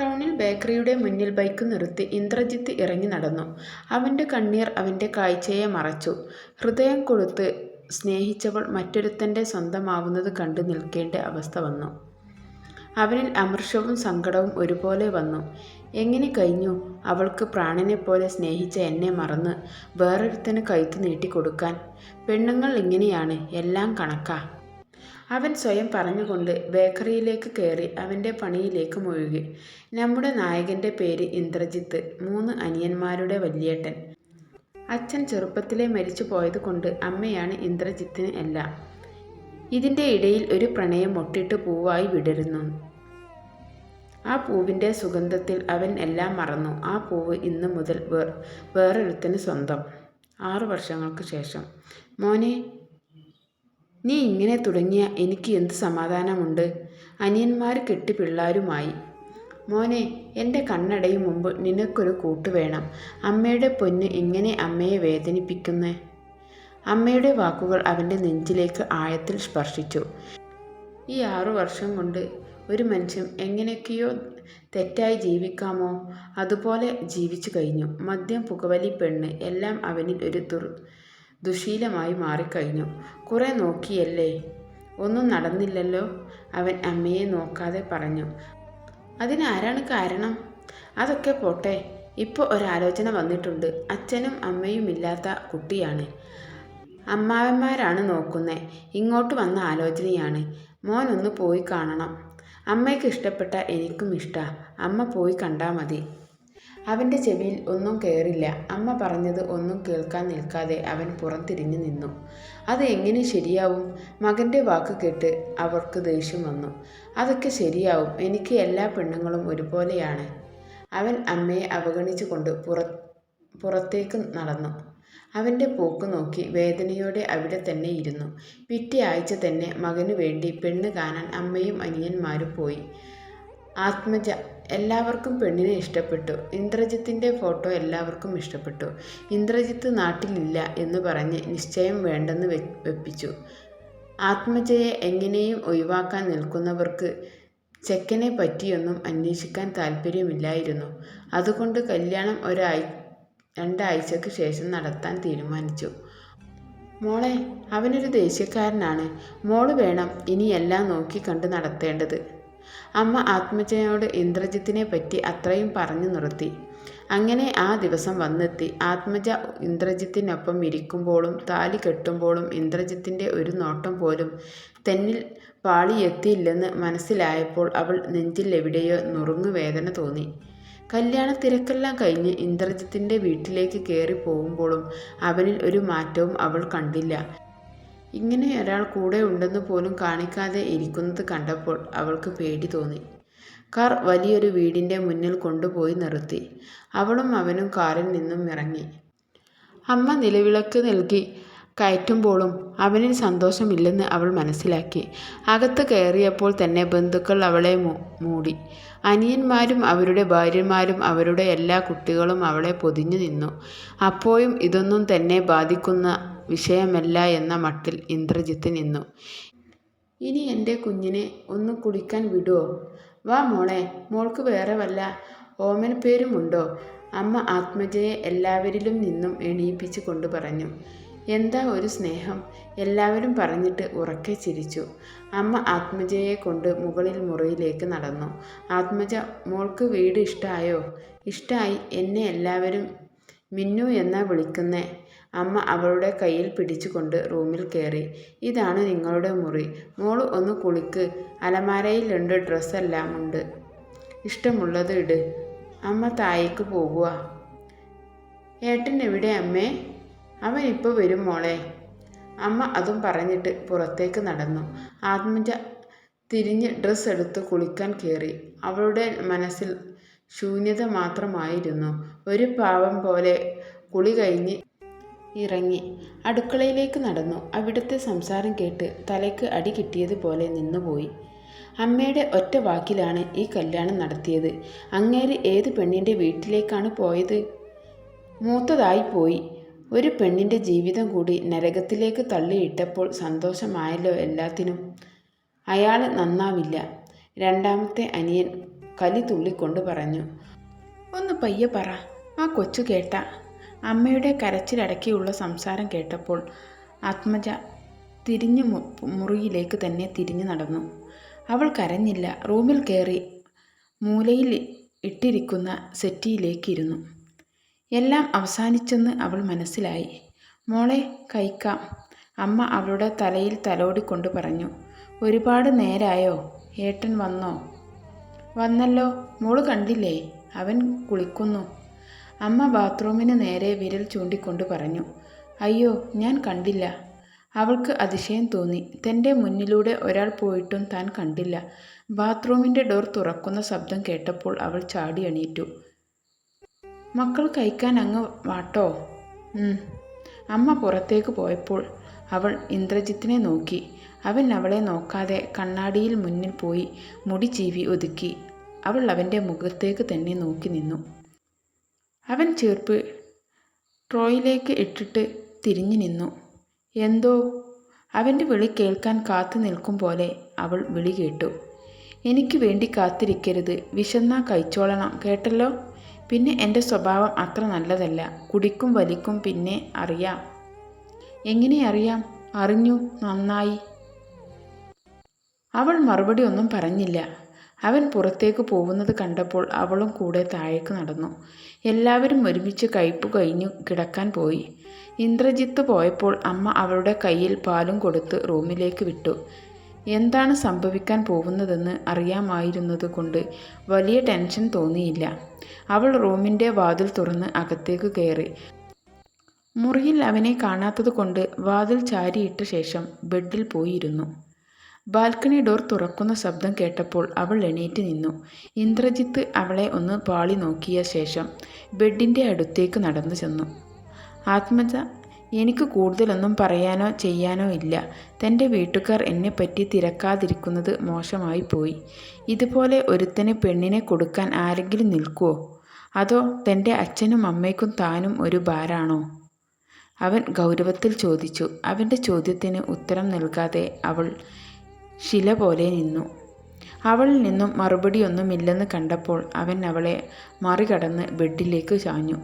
ടൗണിൽ ബേക്കറിയുടെ മുന്നിൽ ബൈക്ക് നിർത്തി ഇന്ദ്രജിത്ത് ഇറങ്ങി നടന്നു. അവന്റെ കണ്ണീർ അവന്റെ കാഴ്ചയെ മറച്ചു. ഹൃദയം കൊടുത്ത് സ്നേഹിച്ചവൾ മറ്റൊരുത്തന്റെ സ്വന്തമാവുന്നത് കണ്ടു നിൽക്കേണ്ട അവസ്ഥ വന്നു. അവനിൽ അമർഷവും സങ്കടവും ഒരുപോലെ വന്നു. എങ്ങനെ കഴിഞ്ഞു അവൾക്ക് പ്രാണനെപ്പോലെ സ്നേഹിച്ച എന്നെ മറന്ന് വേറൊരുത്തന് കഴുത്ത് നീട്ടിക്കൊടുക്കാൻ? പെണ്ണുങ്ങൾ ഇങ്ങനെയാണ്, എല്ലാം കണക്കാ. അവൻ സ്വയം പറഞ്ഞുകൊണ്ട് ബേക്കറിയിലേക്ക് കയറി അവന്റെ പണിയിലേക്ക് മുഴുകി. നമ്മുടെ നായകന്റെ പേര് ഇന്ദ്രജിത്ത്. മൂന്ന് അനിയന്മാരുടെ വല്യേട്ടൻ. അച്ഛൻ ചെറുപ്പത്തിലെ മരിച്ചു പോയത് കൊണ്ട് അമ്മയാണ് ഇന്ദ്രജിത്തിന് എല്ലാം. ഇതിന്റെ ഇടയിൽ ഒരു പ്രണയം ഒട്ടിട്ട് പൂവായി വിടരുന്നു. ആ പൂവിന്റെ സുഗന്ധത്തിൽ അവൻ എല്ലാം മറന്നു. ആ പൂവ് ഇന്ന് മുതൽ വേറൊരുത്തിന് സ്വന്തം. ആറു വർഷങ്ങൾക്ക് ശേഷം. മോനേ, നീ ഇങ്ങനെ തുടങ്ങിയ എനിക്ക് എന്ത് സമാധാനമുണ്ട്? അനിയന്മാർ കെട്ടി പിള്ളാരുമായി. മോനെ എന്റെ കണ്ണടയും മുമ്പ് നിനക്കൊരു കൂട്ട് വേണം. അമ്മയുടെ പൊന്ന് എങ്ങനെ അമ്മയെ വേദനിപ്പിക്കുന്നേ അമ്മയുടെ വാക്കുകൾ അവന്റെ നെഞ്ചിലേക്ക് ആഴത്തിൽ സ്പർശിച്ചു. ഈ ആറു വർഷം കൊണ്ട് ഒരു മനുഷ്യൻ എങ്ങനെയൊക്കെയോ തെറ്റായി ജീവിക്കാമോ അതുപോലെ ജീവിച്ചു കഴിഞ്ഞു. മദ്യം, പുകവലി, പെണ്ണ് എല്ലാം അവനിൽ ഒരു ദുശ്ശീലമായി മാറിക്കഴിഞ്ഞു. കുറെ നോക്കിയല്ലേ, ഒന്നും നടന്നില്ലല്ലോ? അവൻ അമ്മയെ നോക്കാതെ പറഞ്ഞു. അതിനാരാണ് കാരണം? അതൊക്കെ പോട്ടെ, ഇപ്പോൾ ഒരാലോചന വന്നിട്ടുണ്ട്. അച്ഛനും അമ്മയും ഇല്ലാത്ത കുട്ടിയാണ്. അമ്മാവന്മാരാണ് നോക്കുന്നത് ഇങ്ങോട്ട് വന്ന ആലോചനയാണ്. മോൻ ഒന്ന് പോയി കാണണം. അമ്മയ്ക്ക് ഇഷ്ടപ്പെട്ട എനിക്കും ഇഷ്ട അമ്മ പോയി കണ്ടാൽ മതി. അവന്റെ ചെവിയിൽ ഒന്നും കയറില്ല അമ്മ പറഞ്ഞത് ഒന്നും കേൾക്കാൻ നിൽക്കാതെ അവൻ പുറംതിരിഞ്ഞു നിന്നു. അത് എങ്ങനെ ശരിയാവും? മകന്റെ വാക്ക് കേട്ട് അവർക്ക് ദേഷ്യം വന്നു. അതൊക്കെ ശരിയാവും. എനിക്ക് എല്ലാ പെണ്ണുങ്ങളും ഒരുപോലെയാണ്. അവൻ അമ്മയെ അവഗണിച്ചുകൊണ്ട് പുറത്തേക്ക് നടന്നു. അവന്റെ പോക്ക് നോക്കി വേദനയോടെ അവിടെ തന്നെ ഇരുന്നു. പിറ്റേ ആഴ്ച തന്നെ മകനു വേണ്ടി പെണ്ണ് കാണാൻ അമ്മയും അനിയന്മാരും പോയി. ആത്മജ എല്ലാവർക്കും പെണ്ണിനെ ഇഷ്ടപ്പെട്ടു. ഇന്ദ്രജിത്തിന്റെ ഫോട്ടോ എല്ലാവർക്കും ഇഷ്ടപ്പെട്ടു. ഇന്ദ്രജിത്ത് നാട്ടിലില്ല എന്ന് പറഞ്ഞ് നിശ്ചയം വേണ്ടെന്ന് വെപ്പിച്ചു. ആത്മജയെ എങ്ങനെയും ഒഴിവാക്കാൻ നിൽക്കുന്നവർക്ക് ചെക്കനെ പറ്റിയൊന്നും അന്വേഷിക്കാൻ താല്പര്യമില്ലായിരുന്നു. അതുകൊണ്ട് കല്യാണം രണ്ടാഴ്ചയ്ക്ക് ശേഷം നടത്താൻ തീരുമാനിച്ചു. മോളെ, അവനൊരു ദേഷ്യക്കാരനാണ്. മോൾ വേണം ഇനിയെല്ലാം നോക്കിക്കണ്ട് നടത്തേണ്ടത്. അമ്മ ആത്മജയോട് ഇന്ദ്രജിത്തിനെ പറ്റി അത്രയും പറഞ്ഞു നിർത്തി. അങ്ങനെ ആ ദിവസം വന്നെത്തി. ആത്മജ ഇന്ദ്രജിത്തിനൊപ്പം ഇരിക്കുമ്പോഴും താലി കെട്ടുമ്പോഴും ഇന്ദ്രജിത്തിന്റെ ഒരു നോട്ടം പോലും തന്നിൽ പാളിയെത്തിയില്ലെന്ന് മനസ്സിലായപ്പോൾ അവൾ നെഞ്ചിൽ എവിടെയോ നുറുങ്ങു വേദന തോന്നി. കല്യാണ തിരക്കെല്ലാം കഴിഞ്ഞ് ഇന്ദ്രജിത്തിന്റെ വീട്ടിലേക്ക് കയറി പോകുമ്പോഴും അവനിൽ ഒരു മാറ്റവും അവൾ കണ്ടില്ല. ഇങ്ങനെയൊരാൾ കൂടെ ഉണ്ടെന്ന് പോലും കാണിക്കാതെ ഇരിക്കുന്നത് കണ്ടപ്പോൾ അവൾക്ക് പേടി തോന്നി. കാർ വലിയൊരു വീടിന്റെ മുന്നിൽ കൊണ്ടുപോയി നിർത്തി. അവളും അവനും കാറിൽ നിന്നും ഇറങ്ങി. അമ്മ നിലവിളക്ക് നൽകി കയറ്റുമ്പോഴും അവനിൽ സന്തോഷമില്ലെന്ന് അവൾ മനസ്സിലാക്കി. അകത്ത് കയറിയപ്പോൾ തന്നെ ബന്ധുക്കൾ അവളെ മൂടി. അനിയന്മാരും അവരുടെ ഭാര്യമാരും അവരുടെ എല്ലാ കുട്ടികളും അവളെ പൊതിഞ്ഞു നിന്നു. അപ്പോഴും ഇതൊന്നും തന്നെ ബാധിക്കുന്ന വിഷയമല്ല എന്ന മട്ടിൽ ഇന്ദ്രജിത്ത് നിന്നു. ഇനി എന്റെ കുഞ്ഞിനെ ഒന്ന് കുളിക്കാൻ വിടുവോ? വാ മോളെ. മോൾക്ക് വേറെ വല്ല ഓമൻ പേരുമുണ്ടോ അമ്മ ആത്മജയെ എല്ലാവരിലും നിന്നും എണീപ്പിച്ച് കൊണ്ട് പറഞ്ഞു. എന്താ ഒരു സ്നേഹം? എല്ലാവരും പറഞ്ഞിട്ട് ഉറക്കെ ചിരിച്ചു. അമ്മ ആത്മജയെ കൊണ്ട് മുകളിൽ മുറിയിലേക്ക് നടന്നു. ആത്മജ, മോൾക്ക് വീട് ഇഷ്ടമായോ ഇഷ്ടമായി എന്നെ എല്ലാവരും മിന്നു എന്നാ വിളിക്കുന്നെ. അമ്മ അവളുടെ കയ്യിൽ പിടിച്ചുകൊണ്ട് റൂമിൽ കയറി. ഇതാണ് നിങ്ങളുടെ മുറി. മോൾ ഒന്ന് കുളിക്ക്. അലമാരയിൽ രണ്ട് ഡ്രസ്സെല്ലാമുണ്ട്. ഇഷ്ടമുള്ളത് ഇട്. അമ്മ തായിക്ക് പോകുക ഏട്ടൻ എവിടെ അമ്മേ? അവൻ ഇപ്പോൾ വരും മോളെ. അമ്മ അതും പറഞ്ഞിട്ട് പുറത്തേക്ക് നടന്നു. ആത്മജ തിരിഞ്ഞ് ഡ്രസ്സ് എടുത്ത് കുളിക്കാൻ കയറി. അവളുടെ മനസ്സിൽ ശൂന്യത മാത്രമായിരുന്നു. ഒരു പാവം പോലെ കുളി കഴിഞ്ഞ് ഇറങ്ങി അടുക്കളയിലേക്ക് നടന്നു. അവിടുത്തെ സംസാരം കേട്ട് തലയ്ക്ക് അടി കിട്ടിയതുപോലെ നിന്നുപോയി. അമ്മയുടെ ഒറ്റ വാക്കിലാണ് ഈ കല്യാണം നടത്തിയത്. അങ്ങേര് ഏത് പെണ്ണിന്റെ വീട്ടിലേക്കാണ് പോയത്? മൂത്തതായിപ്പോയി. ഒരു പെണ്ണിന്റെ ജീവിതം കൂടി നരകത്തിലേക്ക് തള്ളിയിട്ടപ്പോൾ സന്തോഷമായല്ലോ എല്ലാത്തിനും. അയാൾ നന്നാവില്ല. രണ്ടാമത്തെ അനിയൻ കലി തുള്ളിക്കൊണ്ട് പറഞ്ഞു ഒന്ന് പയ്യെ പറ ആ കൊച്ചു കേട്ട അമ്മയുടെ കരച്ചിലടക്കിയുള്ള സംസാരം കേട്ടപ്പോൾ ആത്മജ തിരിഞ്ഞു മുറിയിലേക്ക് തന്നെ തിരിഞ്ഞു നടന്നു. അവൾ കരഞ്ഞില്ല. റൂമിൽ കയറി മൂലയിൽ ഇട്ടിരിക്കുന്ന സെറ്റിയിലേക്ക് ഇരുന്നു എല്ലാം അവസാനിച്ചെന്ന് അവൾ മനസ്സിലായി. മോളെ കഴിക്കാം. അമ്മ അവളുടെ തലയിൽ തലോടിക്കൊണ്ട് പറഞ്ഞു. ഒരുപാട് നേരായോ? ഏട്ടൻ വന്നോ? വന്നല്ലോ. മോൾ കണ്ടില്ലേ? അവൻ കുളിക്കുന്നു. അമ്മ ബാത്റൂമിന് നേരെ വിരൽ ചൂണ്ടിക്കൊണ്ട് പറഞ്ഞു അയ്യോ ഞാൻ കണ്ടില്ല. അവൾക്ക് അതിശയം തോന്നി. തന്റെ മുന്നിലൂടെ ഒരാൾ പോയിട്ടും താൻ കണ്ടില്ല. ബാത്റൂമിന്റെ ഡോർ തുറക്കുന്ന ശബ്ദം കേട്ടപ്പോൾ അവൾ ചാടി എണീറ്റു. മക്കൾ കഴിക്കാൻ അങ്ങ് വാട്ടോ? അമ്മ പുറത്തേക്ക് പോയപ്പോൾ അവൾ ഇന്ദ്രജിത്തിനെ നോക്കി. അവൻ അവളെ നോക്കാതെ കണ്ണാടിയിൽ മുന്നിൽ പോയി മുടി ചീവി ഒതുക്കി. അവൾ അവന്റെ മുഖത്തേക്ക് തന്നെ നോക്കി നിന്നു. അവൻ ചേർപ്പ് ട്രോയിലേക്ക് ഇട്ടിട്ട് തിരിഞ്ഞു നിന്നു. എന്തോ? അവന്റെ വിളി കേൾക്കാൻ കാത്തു നിൽക്കും പോലെ അവൾ വിളി കേട്ടു. എനിക്ക് വേണ്ടി കാത്തിരിക്കരുത്. വിശന്നാ കഴിച്ചോളണം. കേട്ടല്ലോ? പിന്നെ എന്റെ സ്വഭാവം അത്ര നല്ലതല്ല. കുടിക്കും വലിക്കും പിന്നെ അറിയാം. എങ്ങനെ അറിയാം? അറിഞ്ഞു. നന്നായി. അവൾ മറുപടി ഒന്നും പറഞ്ഞില്ല. അവൻ പുറത്തേക്ക് പോകുന്നത് കണ്ടപ്പോൾ അവളും കൂടെ താഴേക്ക് നടന്നു. എല്ലാവരും ഒരുമിച്ച് കയ്പ് കഴിഞ്ഞു കിടക്കാൻ പോയി. ഇന്ദ്രജിത്ത് പോയപ്പോൾ അമ്മ അവളുടെ കയ്യിൽ പാലും കൊടുത്ത് റൂമിലേക്ക് വിട്ടു. എന്താണ് സംഭവിക്കാൻ പോകുന്നതെന്ന് അറിയാമായിരുന്നത് കൊണ്ട് വലിയ ടെൻഷൻ തോന്നിയില്ല. അവൾ റൂമിന്റെ വാതിൽ തുറന്ന് അകത്തേക്ക് കയറി. മുറിയിൽ അവനെ കാണാത്തത് കൊണ്ട് വാതിൽ ചാരിയിട്ട ശേഷം ബെഡിൽ പോയിരുന്നു. ബാൽക്കണി ഡോർ തുറക്കുന്ന ശബ്ദം കേട്ടപ്പോൾ അവൾ എണീറ്റ് നിന്നു. ഇന്ദ്രജിത്ത് അവളെ ഒന്ന് പാളി നോക്കിയ ശേഷം ബെഡിന്റെ അടുത്തേക്ക് നടന്നു ചെന്നു. ആത്മജ എനിക്ക് കൂടുതലൊന്നും പറയാനോ ചെയ്യാനോ ഇല്ല. തന്റെ വീട്ടുകാർ എന്നെപ്പറ്റി തിരക്കാതിരിക്കുന്നത് മോശമായി പോയി. ഇതുപോലെ ഒരുത്തന് പെണ്ണിനെ കൊടുക്കാൻ ആരെങ്കിലും നിൽക്കുമോ അതോ തന്റെ അച്ഛനും അമ്മയ്ക്കും താനും ഒരു ഭാരാണോ? അവൻ ഗൗരവത്തിൽ ചോദിച്ചു. അവന്റെ ചോദ്യത്തിന് ഉത്തരം നൽകാതെ അവൾ ശില പോലെ നിന്നു. അവളിൽ നിന്നും മറുപടിയൊന്നുമില്ലെന്ന് കണ്ടപ്പോൾ അവൻ അവളെ മറികടന്ന് ബെഡിലേക്ക് ചാഞ്ഞു.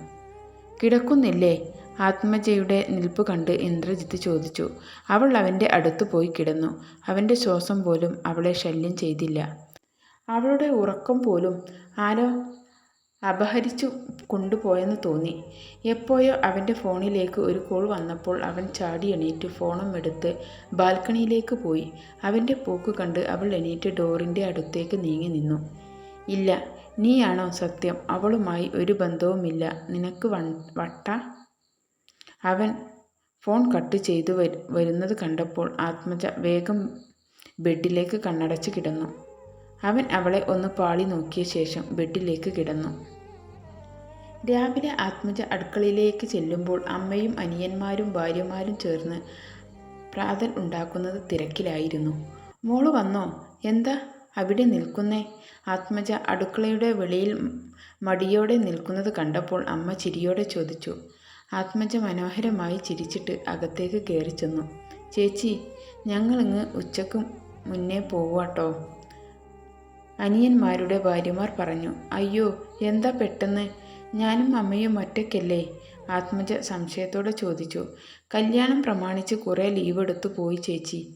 കിടക്കുന്നില്ലേ? ആത്മജയുടെ നിൽപ്പ് കണ്ട് ഇന്ദ്രജിത്ത് ചോദിച്ചു. അവൾ അവന്റെ അടുത്ത് പോയി കിടന്നു. അവന്റെ ശ്വാസം പോലും അവളെ ശല്യം ചെയ്തില്ല. അവളുടെ ഉറക്കം പോലും ആരോ അപഹരിച്ചു കൊണ്ടുപോയെന്ന് തോന്നി. എപ്പോഴോ അവന്റെ ഫോണിലേക്ക് ഒരു കോൾ വന്നപ്പോൾ അവൻ ചാടി എണീറ്റ് ഫോണും എടുത്ത് ബാൽക്കണിയിലേക്ക് പോയി. അവന്റെ പോക്ക് കണ്ട് അവൾ എണീറ്റ് ഡോറിന്റെ അടുത്തേക്ക് നീങ്ങി നിന്നു. ഇല്ല നീയാണോ സത്യം? അവളുമായി ഒരു ബന്ധവുമില്ല. നിനക്ക് വട്ട? അവൻ ഫോൺ കട്ട് ചെയ്തു വരുന്നത് കണ്ടപ്പോൾ ആത്മജ വേഗം ബെഡിലേക്ക് കണ്ണടച്ച് കിടന്നു. അവൻ അവളെ ഒന്ന് പാളി നോക്കിയ ശേഷം ബെഡിലേക്ക് കിടന്നു. രാവിലെ ആത്മജ അടുക്കളയിലേക്ക് ചെല്ലുമ്പോൾ അമ്മയും അനിയന്മാരും ഭാര്യമാരും ചേർന്ന് പ്രാതൽ ഉണ്ടാക്കുന്നത് തിരക്കിലായിരുന്നു. മോൾ വന്നോ? എന്താ? അവിടെ നിൽക്കുന്നേ? ആത്മജ അടുക്കളയുടെ വെളിയിൽ മടിയോടെ നിൽക്കുന്നത് കണ്ടപ്പോൾ അമ്മ ചിരിയോടെ ചോദിച്ചു. ആത്മജ മനോഹരമായി ചിരിച്ചിട്ട് അകത്തേക്ക് കയറി ചെന്നു. ചേച്ചി ഞങ്ങളിങ്ങ് ഉച്ചയ്ക്ക് മുന്നേ പോവാട്ടോ. അനിയന്മാരുടെ ഭാര്യമാർ പറഞ്ഞു. അയ്യോ എന്താ പെട്ടെന്ന്? ഞാനും അമ്മയും ഒറ്റയ്ക്കല്ലേ? ആത്മജ സംശയത്തോടെ ചോദിച്ചു. കല്യാണം പ്രമാണിച്ച് കുറേ ലീവ് എടുത്തു പോയി ചേച്ചി.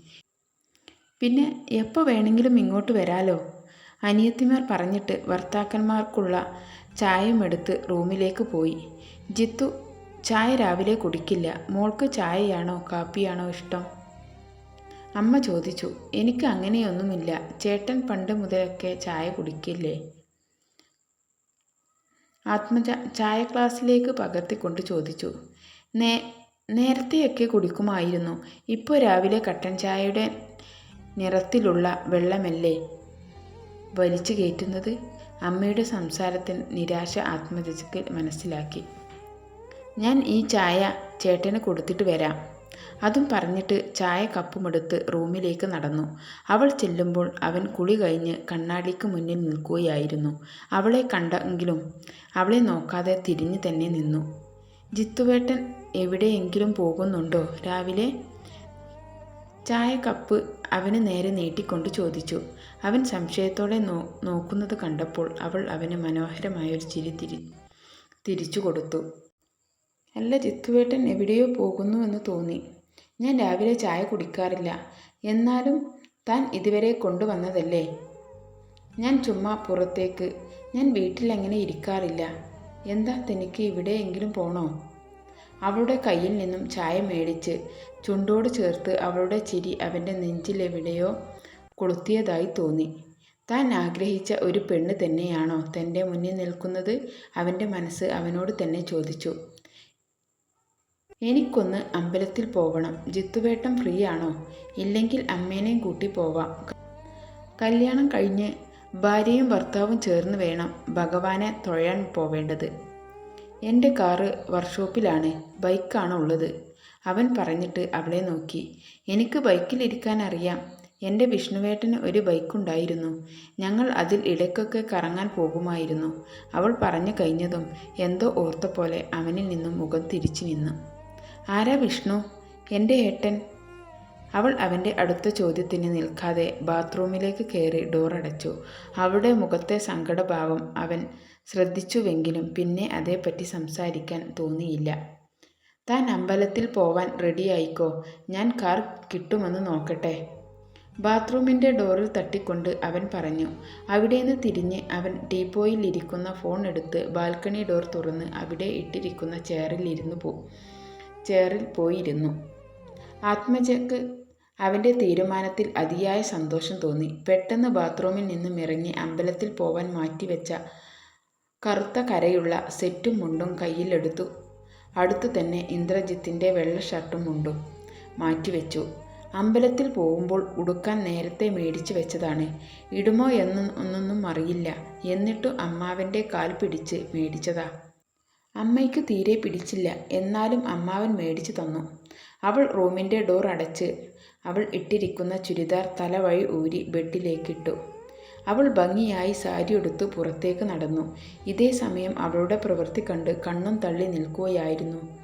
പിന്നെ എപ്പോൾ വേണമെങ്കിലും ഇങ്ങോട്ട് വരാലോ? അനിയത്തിമാർ പറഞ്ഞിട്ട് ഭർത്താക്കന്മാർക്കുള്ള ചായയും എടുത്ത് റൂമിലേക്ക് പോയി. ജിത്തു ചായ രാവിലെ കുടിക്കില്ല. മോൾക്ക് ചായയാണോ കാപ്പിയാണോ ഇഷ്ടം? അമ്മ ചോദിച്ചു. എനിക്ക് അങ്ങനെയൊന്നുമില്ല. ചേട്ടൻ പണ്ട് മുതലൊക്കെ ചായ കുടിക്കില്ലേ? ആത്മജ ചായ ക്ലാസ്സിലേക്ക് പകർത്തിക്കൊണ്ട് ചോദിച്ചു. നേ നേരത്തെയൊക്കെ കുടിക്കുമായിരുന്നു. ഇപ്പോൾ രാവിലെ കട്ടൻ ചായയുടെ നിറത്തിലുള്ള വെള്ളമല്ലേ? വലിച്ചു കയറ്റുന്നത് അമ്മയുടെ സംസാരത്തിൽ നിരാശ ആത്മജയ്ക്ക് മനസ്സിലാക്കി. ഞാൻ ഈ ചായ ചേട്ടന് കൊടുത്തിട്ട് വരാം. അതും പറഞ്ഞിട്ട് ചായ കപ്പുമെടുത്ത് റൂമിലേക്ക് നടന്നു. അവൾ ചെല്ലുമ്പോൾ അവൻ കുളി കഴിഞ്ഞ് കണ്ണാടിക്ക് മുന്നിൽ നിൽക്കുകയായിരുന്നു. അവളെ കണ്ടെങ്കിലും അവളെ നോക്കാതെ തിരിഞ്ഞു തന്നെ നിന്നു. ജിത്തുവേട്ടൻ എവിടെയെങ്കിലും പോകുന്നുണ്ടോ രാവിലെ? ചായ കപ്പ് അവന് നേരെ നീട്ടിക്കൊണ്ട് ചോദിച്ചു. അവൻ സംശയത്തോടെ നോ നോക്കുന്നത് കണ്ടപ്പോൾ അവൾ അവന് മനോഹരമായൊരു ചിരി തിരി തിരിച്ചു കൊടുത്തു. അല്ല ജിത്തുവേട്ടൻ എവിടെയോ പോകുന്നു എന്ന് തോന്നി. ഞാൻ രാവിലെ ചായ കുടിക്കാറില്ല. എന്നാലും താൻ ഇതുവരെ കൊണ്ടുവന്നതല്ലേ? ഞാൻ ചുമ്മാ പുറത്തേക്ക്. ഞാൻ വീട്ടിൽ അങ്ങനെ ഇരിക്കാറില്ല. എന്താ തനിക്ക് ഇവിടെയെങ്കിലും പോണോ? അവളുടെ കയ്യിൽ നിന്നും ചായ മേടിച്ച് ചുണ്ടോട് ചേർത്ത് അവളുടെ ചിരി അവന്റെ നെഞ്ചിലെവിടെയോ കൊളുത്തിയതായി തോന്നി. താൻ ആഗ്രഹിച്ച ഒരു പെണ്ണ് തന്നെയാണോ തന്റെ മുന്നിൽ നിൽക്കുന്നത്? അവന്റെ മനസ്സ് അവനോട് തന്നെ ചോദിച്ചു. എനിക്കൊന്ന് അമ്പലത്തിൽ പോകണം. ജിത്തുവേട്ടം ഫ്രീ ആണോ ഇല്ലെങ്കിൽ അമ്മേനെയും കൂട്ടി പോവാം. കല്യാണം കഴിഞ്ഞ് ഭാര്യയും ഭർത്താവും ചേർന്ന് വേണം ഭഗവാനെ തൊഴാൻ പോവേണ്ടത്. എന്റെ കാറ് വർക്ക്ഷോപ്പിലാണ്. ബൈക്കാണ് ഉള്ളത്. അവൻ പറഞ്ഞിട്ട് അവളെ നോക്കി. എനിക്ക് ബൈക്കിലിരിക്കാൻ അറിയാം. എന്റെ വിഷ്ണുവേട്ടന് ഒരു ബൈക്കുണ്ടായിരുന്നു. ഞങ്ങൾ അതിൽ ഇടയ്ക്കൊക്കെ കറങ്ങാൻ പോകുമായിരുന്നു. അവൾ പറഞ്ഞു കഴിഞ്ഞതും എന്തോ ഓർത്ത പോലെ അവനിൽ നിന്നും മുഖം തിരിച്ചു നിന്നു. ആരാ വിഷ്ണു? എന്റെ ഏട്ടൻ. അവൾ അവന്റെ അടുത്ത ചോദ്യത്തിന് നിൽക്കാതെ ബാത്റൂമിലേക്ക് കയറി ഡോർ അടച്ചു. അവളുടെ മുഖത്തെ സങ്കടഭാവം അവൻ ശ്രദ്ധിച്ചുവെങ്കിലും പിന്നെ അതേപ്പറ്റി സംസാരിക്കാൻ തോന്നിയില്ല. താൻ അമ്പലത്തിൽ പോവാൻ റെഡിയായിക്കോ ഞാൻ കാർ കിട്ടുമെന്ന് നോക്കട്ടെ. ബാത്റൂമിന്റെ ഡോറിൽ തട്ടിക്കൊണ്ട് അവൻ പറഞ്ഞു. അവിടെ നിന്ന് തിരിഞ്ഞ് അവൻ ടീപ്പോയിലിരിക്കുന്ന ഫോൺ എടുത്ത് ബാൽക്കണി ഡോർ തുറന്ന് അവിടെ ഇട്ടിരിക്കുന്ന ചെയറിൽ ഇരുന്നു പോ ചെയറിൽ പോയിരുന്നു. ആത്മജക്ക് അവന്റെ തീരുമാനത്തിൽ അതിയായ സന്തോഷം തോന്നി. പെട്ടെന്ന് ബാത്റൂമിൽ നിന്നും ഇറങ്ങി അമ്പലത്തിൽ പോവാൻ മാറ്റിവെച്ച കറുത്ത കരയുള്ള സെറ്റും മുണ്ടും കയ്യിലെടുത്തു. അടുത്തു തന്നെ ഇന്ദ്രജിത്തിന്റെ വെള്ള ഷർട്ടും മുണ്ടും മാറ്റിവെച്ചു. അമ്പലത്തിൽ പോകുമ്പോൾ ഉടുക്കാൻ നേരത്തെ മേടിച്ചു വെച്ചതാണ്. ഇടുമോ എന്നൊന്നും അറിയില്ല. എന്നിട്ടും അമ്മാവന്റെ കാൽ പിടിച്ച് മേടിച്ചതാ. അമ്മയ്ക്ക് തീരെ പിടിച്ചില്ല. എന്നാലും അമ്മാവൻ മേടിച്ചു തന്നു. അവൾ റൂമിന്റെ ഡോർ അടച്ച് അവൾ ഇട്ടിരിക്കുന്ന ചുരിദാർ തലവഴി ഊരി ബെഡിലേക്കിട്ടു. അവൾ ഭംഗിയായി സാരി ഉടുത്ത് പുറത്തേക്ക് നടന്നു. ഇതേ സമയം അവളുടെ പ്രവൃത്തി കണ്ട് കണ്ണും തള്ളി നിൽക്കുകയായിരുന്നു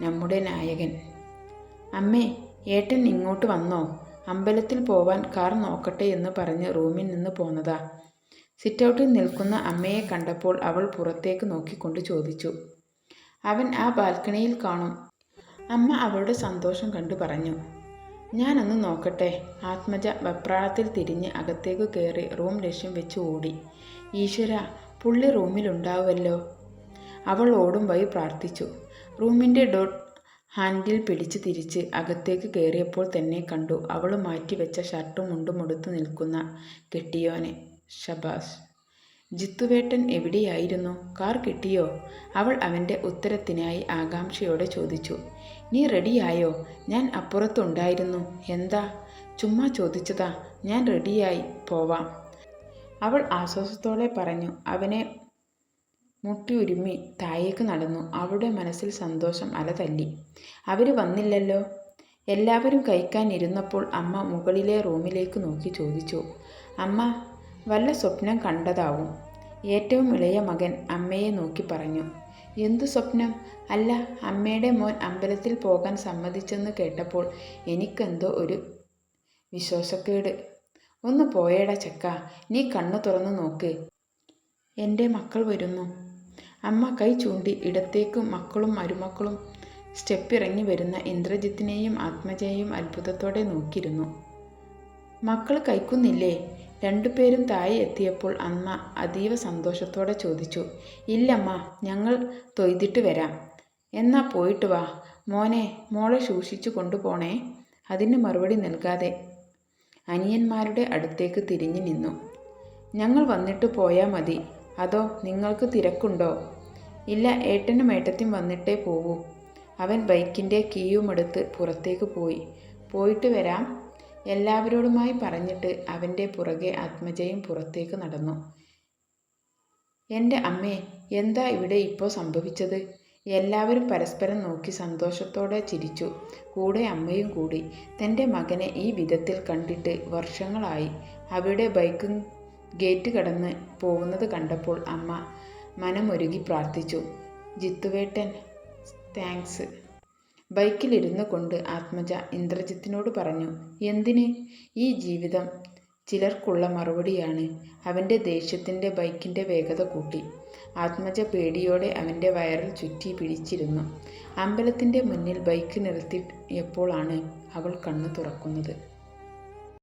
നമ്മുടെ നായകൻ. അമ്മേ ഏട്ടൻ ഇങ്ങോട്ട് വന്നോ? അമ്പലത്തിൽ പോവാൻ കാർ നോക്കട്ടെ എന്ന് പറഞ്ഞ് റൂമിൽ നിന്ന് പോന്നതാ. സിറ്റൗട്ടിൽ നിൽക്കുന്ന അമ്മയെ കണ്ടപ്പോൾ അവൾ പുറത്തേക്ക് നോക്കിക്കൊണ്ട് ചോദിച്ചു അവൻ ആ ബാൽക്കണിയിൽ കാണും. അമ്മ അവളുടെ സന്തോഷം കണ്ടു പറഞ്ഞു ഞാനൊന്ന് നോക്കട്ടെ. ആത്മജ വെപ്രാളത്തിൽ തിരിഞ്ഞ് അകത്തേക്ക് കയറി റൂം ലക്ഷ്യം വെച്ച് ഓടി ഈശ്വര പുള്ളി റൂമിലുണ്ടാവുമല്ലോ അവൾ ഓടും വഴി പ്രാർത്ഥിച്ചു. റൂമിന്റെ ഡോർ ഹാൻഡിൽ പിടിച്ച് തിരിച്ച് അകത്തേക്ക് കയറിയപ്പോൾ തന്നെ കണ്ടു അവൾ മാറ്റിവെച്ച ഷർട്ടും മുണ്ടും ഉടുത്തു നിൽക്കുന്ന കെട്ടിയോനെ. ഷബാസ് ജിത്തുവേട്ടൻ എവിടെയായിരുന്നു? കാർ കിട്ടിയോ? അവൾ അവന്റെ ഉത്തരത്തിനായി ആകാംക്ഷയോടെ ചോദിച്ചു. നീ റെഡിയായോ? ഞാൻ അപ്പുറത്തുണ്ടായിരുന്നു. എന്താ? ചുമ്മാ ചോദിച്ചതാ. ഞാൻ റെഡിയായി. പോവാം. അവൾ ആശ്വാസത്തോടെ പറഞ്ഞു. അവനെ മുട്ടി ഉരുമ്മി താഴേക്ക് നടന്നു. അവളുടെ മനസ്സിൽ സന്തോഷം അലതല്ലി. അവർ വന്നില്ലല്ലോ? എല്ലാവരും കഴിക്കാനിരുന്നപ്പോൾ അമ്മ മുകളിലെ റൂമിലേക്ക് നോക്കി ചോദിച്ചു. അമ്മ വല്ല സ്വപ്നം കണ്ടതാവും. ഏറ്റവും ഇളയ മകൻ അമ്മയെ നോക്കി പറഞ്ഞു. എന്തു സ്വപ്നം? അല്ല അമ്മയുടെ മോൻ അമ്പലത്തിൽ പോകാൻ സമ്മതിച്ചെന്ന് കേട്ടപ്പോൾ എനിക്കെന്തോ ഒരു വിശ്വാസക്കേട്. ഒന്ന് പോയേടാ ചക്ക നീ കണ്ണു തുറന്ന് നോക്ക്. എന്റെ മക്കൾ വരുന്നു. അമ്മ കൈ ചൂണ്ടി ഇടത്തേക്കും മക്കളും മരുമക്കളും സ്റ്റെപ്പ് ഇറങ്ങി വരുന്ന ഇന്ദ്രജിത്തിനെയും ആത്മജയെയും അത്ഭുതത്തോടെ നോക്കിയിരുന്നു. മക്കൾ കഴിക്കുന്നില്ലേ? രണ്ടുപേരും തായി എത്തിയപ്പോൾ അമ്മ അതീവ സന്തോഷത്തോടെ ചോദിച്ചു ഇല്ലമ്മ ഞങ്ങൾ തൊയ്തിട്ട് വരാം. എന്നാ പോയിട്ട് വാ. മോനെ മോളെ സൂക്ഷിച്ചു കൊണ്ടുപോണേ. അതിന് മറുപടി നൽകാതെ അനിയന്മാരുടെ അടുത്തേക്ക് തിരിഞ്ഞു നിന്നു. ഞങ്ങൾ വന്നിട്ട് പോയാൽ മതി. അതോ നിങ്ങൾക്ക് തിരക്കുണ്ടോ? ഇല്ല ഏട്ടനും ഏട്ടത്തിയും വന്നിട്ടേ പോവൂ. അവൻ ബൈക്കിന്റെ കീയുമെടുത്ത് പുറത്തേക്ക് പോയി. പോയിട്ട് വരാം. എല്ലാവരോടുമായി പറഞ്ഞിട്ട് അവന്റെ പുറകെ ആത്മജയും പുറത്തേക്ക് നടന്നു. എന്റെ അമ്മേ എന്താ ഇവിടെ ഇപ്പോൾ സംഭവിച്ചത്? എല്ലാവരും പരസ്പരം നോക്കി സന്തോഷത്തോടെ ചിരിച്ചു. കൂടെ അമ്മയും കൂടി. തന്റെ മകനെ ഈ വിധത്തിൽ കണ്ടിട്ട് വർഷങ്ങളായി അവിടെ ബൈക്ക് ഗേറ്റ് കടന്ന് പോകുന്നത് കണ്ടപ്പോൾ അമ്മ മനമൊരുകി പ്രാർത്ഥിച്ചു. ജിത്തുവേട്ടൻ താങ്ക്സ് ബൈക്കിലിരുന്നു കൊണ്ട് ആത്മജ ഇന്ദ്രജിത്തിനോട് പറഞ്ഞു എന്തിന്? ഈ ജീവിതം ചിലർക്കുള്ള മറുപടിയാണ്. അവന്റെ ദേഷ്യത്തിന്റെ ബൈക്കിന്റെ വേഗത കൂട്ടി ആത്മജ പേടിയോടെ അവന്റെ വയറിൽ ചുറ്റി പിടിച്ചിരുന്നു. അമ്പലത്തിന്റെ മുന്നിൽ ബൈക്ക് നിർത്തിയപ്പോഴാണ് അവൾ കണ്ണു തുറക്കുന്നത്.